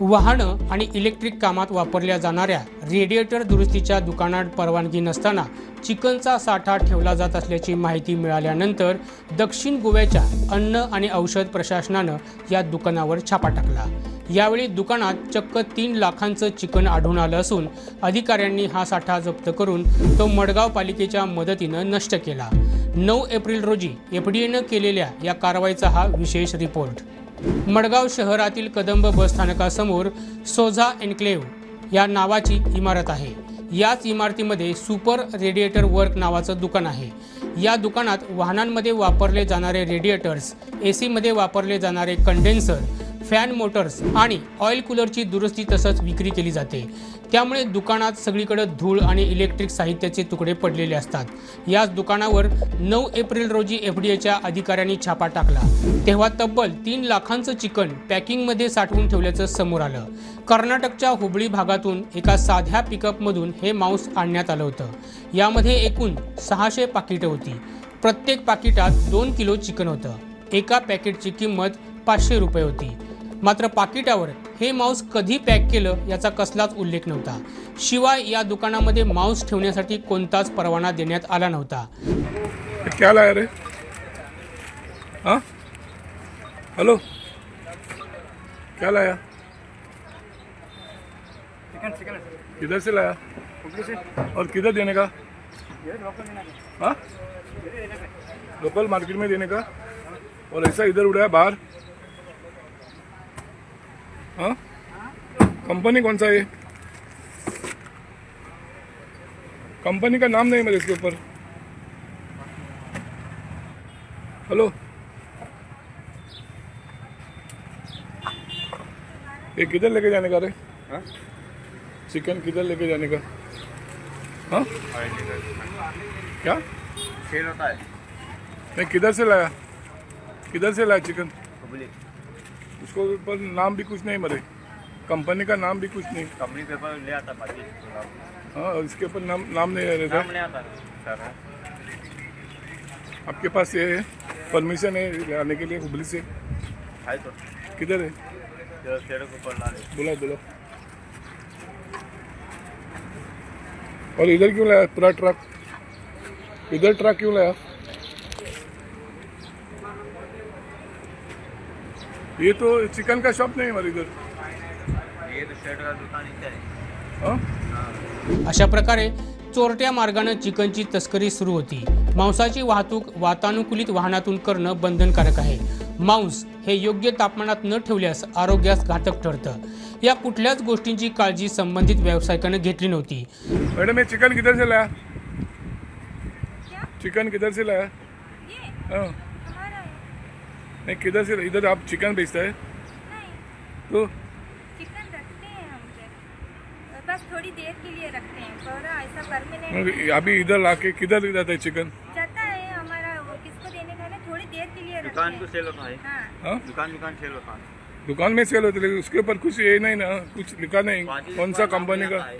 वाहनं आणि इलेक्ट्रिक कामात वापरल्या जाणाऱ्या रेडिएटर दुरुस्तीच्या दुकानात परवानगी नसताना चिकनचा साठा ठेवला जात असल्याची माहिती मिळाल्यानंतर दक्षिण गोव्याच्या अन्न आणि औषध प्रशासनानं या दुकानावर छापा टाकला. यावेळी दुकानात चक्क तीन लाखांचं चिकन आढळून आलं असून अधिकाऱ्यांनी हा साठा जप्त करून तो मडगाव पालिकेच्या मदतीनं नष्ट केला. नऊ एप्रिल रोजी एफ डी केलेल्या या कारवाईचा हा विशेष रिपोर्ट. मडगाव शहरातील कदंब बस स्थानकासमोर सोझा एन्क्लेव्ह या नावाची इमारत आहे. याच इमारतीमध्ये सुपर रेडिएटर वर्क नावाचं दुकान आहे. या दुकानात वाहनांमध्ये वापरले जाणारे रेडिएटर्स ए सीमध्ये वापरले जाणारे कंडेन्सर फॅन मोटर्स आणि ऑइल कूलरची दुरुस्ती तसंच विक्री केली जाते. त्यामुळे दुकानात सगळीकडे धूळ आणि इलेक्ट्रिक साहित्याचे तुकडे पडलेले असतात. याच दुकानावर नऊ एप्रिल रोजी एफ डी एच्या अधिकाऱ्यांनी छापा टाकला. तेव्हा तब्बल तीन लाखांचं चिकन पॅकिंगमध्ये साठवून ठेवल्याचं समोर आलं. कर्नाटकच्या हुबळी भागातून एका साध्या पिकअपमधून हे मांस आणण्यात आलं होतं. यामध्ये एकूण सहाशे पाकिटं होती. प्रत्येक पाकिटात दोन किलो चिकन होतं. एका पॅकेटची किंमत पाचशे रुपये होती. मात्र पाकिटावर हे मांस कधी पॅक केलं याचा कसलाच उल्लेख नव्हता. शिवाय या दुकानामध्ये मांस ठेवण्यासाठी कोणताच परवाना देण्यात आला नव्हता. क्या लाया रे? हाँ? हेलो? क्या लाया? चिकन चिकन किधर से लाया? और किधर देने का? लोकल हाँ? का लोकल मार्केट में देने का? और ऐसा इधर उड़ाया बाहर? हाँ? कंपनी कौन सा ये कंपनी का नाम नहीं मेरे इसके ऊपर। हेलो ये किधर लेके जाने का रे? हाँ? चिकन किधर लेके जाने का? हाँ? क्या? होता है। नहीं किधर से लाया? किधर से लाया चिकन उसको ऊपर नाम भी कुछ नहीं मरे। कंपनी का नाम भी कुछ नहीं। कंपनी पेपर ले आता बाकी हाँ इसके ऊपर नाम नाम नहीं आ रहा सर। आपके पास ये है परमिशन है लाने के लिए हुबली से? है तो किधर है? बुला बुला। और इधर क्यों लाया? पूरा ट्रक। इधर ट्रक क्यों लाया? ये तो चिकन का शॉप नहीं है हमारे इधर। है। हाँ? अशा प्रकारे चोरट्या मार्गानं चिकनची तस्करी सुरू होती. मांसाची वाहतूक वातानुकूलित वाहनातून करणं बंधनकारक आहे. मांस हे योग्य तापमानात न ठेवल्यास आरोग्यास घातक ठरतं. या कुठल्याच गोष्टींची काळजी संबंधित व्यावसायिकानं घेतली नव्हती. मैडम ये चिकन किधर से लाया? चिकन किधर से लाया? हाँ है. नहीं किधर से इधर आप चिकन बेचता है? नहीं। तो? चिकन रखते हैं हम बस थोड़ी देर के लिए रखते हैं पूरा ऐसा परमानेंट अभी इधर लाके किधर जाता है चिकन जाता है हमारा वो किसको देने का है थोड़ी देर के लिए दुकान को सेल होता है। हाँ। हाँ? दुकान दुकान सेल होता है। दुकान में सेल होती है उसके ऊपर कुछ ये नहीं ना कुछ लिखा नहीं। कौन सा कंपनी का? ले आता।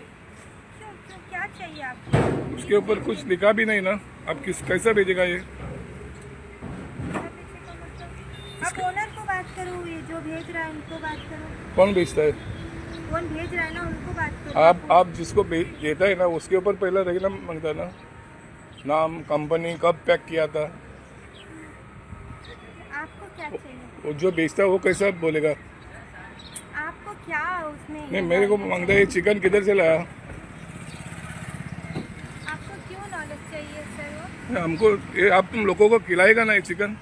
क्यों क्यों क्या चाहिए आपको? उसके ऊपर कुछ लिखा भी नहीं ना। आप किस कैसा भेजेगा ये आप ओनर को बात करो ये जो भेज रहा है उनको बात करो। कौन बेचता है? कौन भेज रहा है ना उनको बात करो। आप आप जिसको बे- देता है ना उसके ऊपर पहला रहना माँगता है ना। नाम कंपनी कब पैक किया था? आपको क्या चाहिए? वो जो बेचता है वो कैसा बोलेगा? आपको क्या उसमें नहीं मेरे को माँगता है ये चिकन किधर से लाया? आपको क्यों नॉलेज चाहिए सर वो? हमको ये आप तुम लोगों को खिलाएगा ना ये चिकन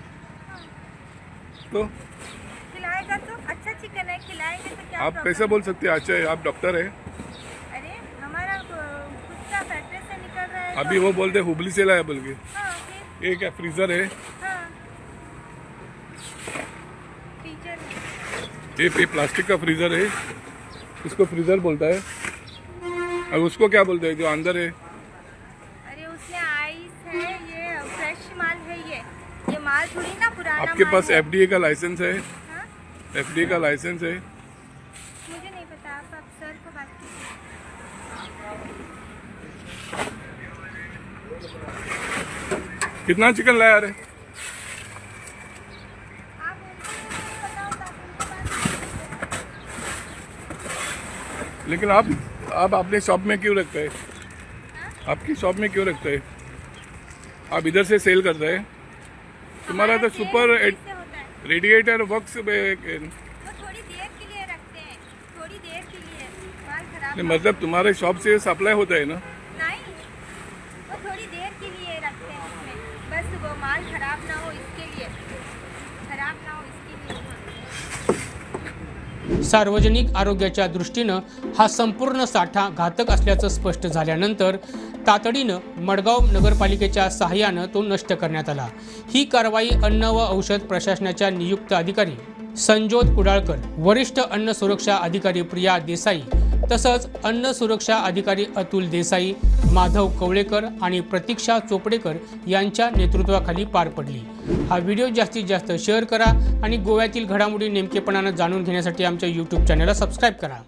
तो? खिलाएगा तो अच्छा चिकन है खिलाएँगे तो क्या आप कैसे बोल सकते हैं? अच्छा आप डॉक्टर है? अरे हमारा खुद का फैक्ट्री से निकल रहा है अभी वो बोलते हैं हुबली से लाया बोल के। तो, हाँ ये क्या फ्रीजर है। हाँ। है। ये ये प्लास्टिक का फ्रीजर है। इसको फ्रीजर बोलता है। और उसको क्या बोलते हैं जो अंदर है? अरे उसमें आइस है ये फ्रेश माल है ये। ये माल थोड़ी ना पुराना आपके पास है। एफडीए का लाइसेंस है। हाँ? एफडीए का लाइसेंस है। मुझे नहीं पता आप आप सर को बात कीजिए। कितना चिकन लाया रे? आप उनको बताओ आप उनको बात कीजिए। लेकिन आप आप अपने शॉप में क्यों रखते हैं? आपकी शॉप में क्यों रखते हैं? आप इधर से सेल करते हैं? तुम्हारा तो सुपर है रेडिएटर वर्क्स वो थोड़ी देर के लिए रखते हैं। थोड़ी देर के लिए। माल खराब ना मतलब तुम्हारे शॉप से सप्लाई होता है ना? नहीं। वो थोड़ी देर के लिए रखते हैं उसमें बस वो माल खराब ना हो इसके लिए। खराब ना हो इसके लिए। सार्वजनिक आरोग्याच्या दृष्टीनं हा संपूर्ण साठा घातक असल्याचं स्पष्ट झाल्यानंतर तातडीनं मडगाव नगरपालिकेच्या सहाय्यानं तो नष्ट करण्यात आला. ही कारवाई अन्न व औषध प्रशासनाच्या नियुक्त अधिकारी संजोत कुडाळकर वरिष्ठ अन्न सुरक्षा अधिकारी प्रिया देसाई तसंच अन्न सुरक्षा अधिकारी अतुल देसाई माधव कवळेकर आणि प्रतीक्षा चोपडेकर यांच्या नेतृत्वाखाली पार पडली. हा व्हिडिओ जास्तीत जास्त शेअर करा आणि गोव्यातील घडामोडी नेमकेपणानं जाणून घेण्यासाठी आमच्या यूट्यूब चॅनलला सबस्क्राईब करा.